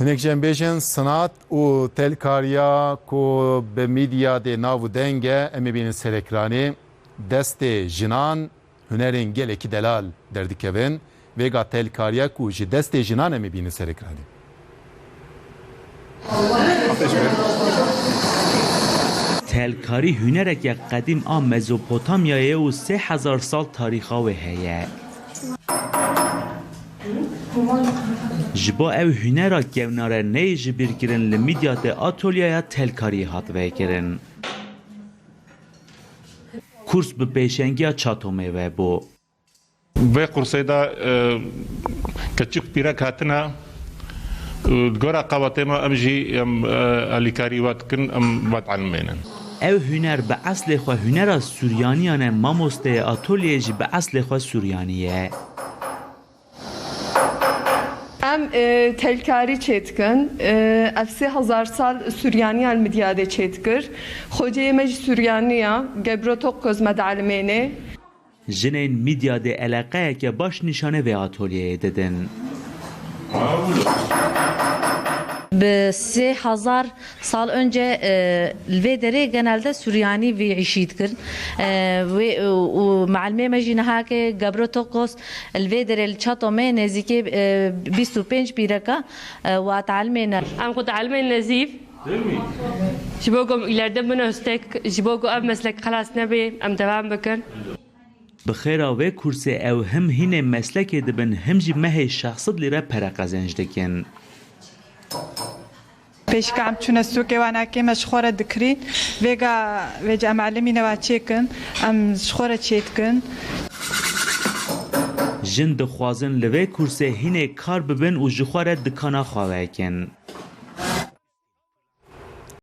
Nek jem bêjin sinat û telkariya ku bi mîdya de nav denge em ê bînin serêkiranê destê jinan hunerên gelekî delal derdikevin vêga telkariya ku ji destê jinan em ê bînin serêkiranê. Telkarî hünerek ya qedîm a Mezopotamyayê û sê hezar sal tarixa wê heye ji bo ew hunera kevnare neyê ji bîrkirin li mîdyatê atolyeya telkarî hat vekirin. Kurs bi pêşengiya Çatomê ve bû. Vê kursê de e, keçik pîrek hatine gora qewatê me em jî em alîkarî we dikin em vetelmênin. Ew huner bi eslê xwe hunera Sûryaniyan e mamosteyê atolyeyê jî bi eslê xwe Sûryanî Em e, telkarî çêtkin, e, ev sê hezar sal Süryaniyan midyadê çêtkir. Xweceyê me jî Süryaniya, gebrotok koz me deelmênê. Jinên mîdyadê eleqeyeke baş nîşane vê Ve se hazar sal önce ve dere genelde Süryani ve işitkin e, ve e, malme mecine hake gabrotokos e, ve dere çato me nezike 25 biraka ve atalmena. Am kut almen nezif. Değil mi? Jibokum ileride bunu östek, jibokum ev meslek halas nebe, em devam bakın. بخێرا وێ کورسێ ئەو هەم هینێ مەسلەکێ دەبن هەمجی مەهێ 600 لێرە پەرەقەزێنج دەکەن. dikin. پێشکە ئەم چونە سوکێ واناکێمە شخۆرە دکرین وێگا وێجا ئەمعلمینەوە چێکن ئەم شخۆرە چێتکن Jin dixwazin li vê kursê hînê kar bibin û ji xwe re dikana xwe vekin.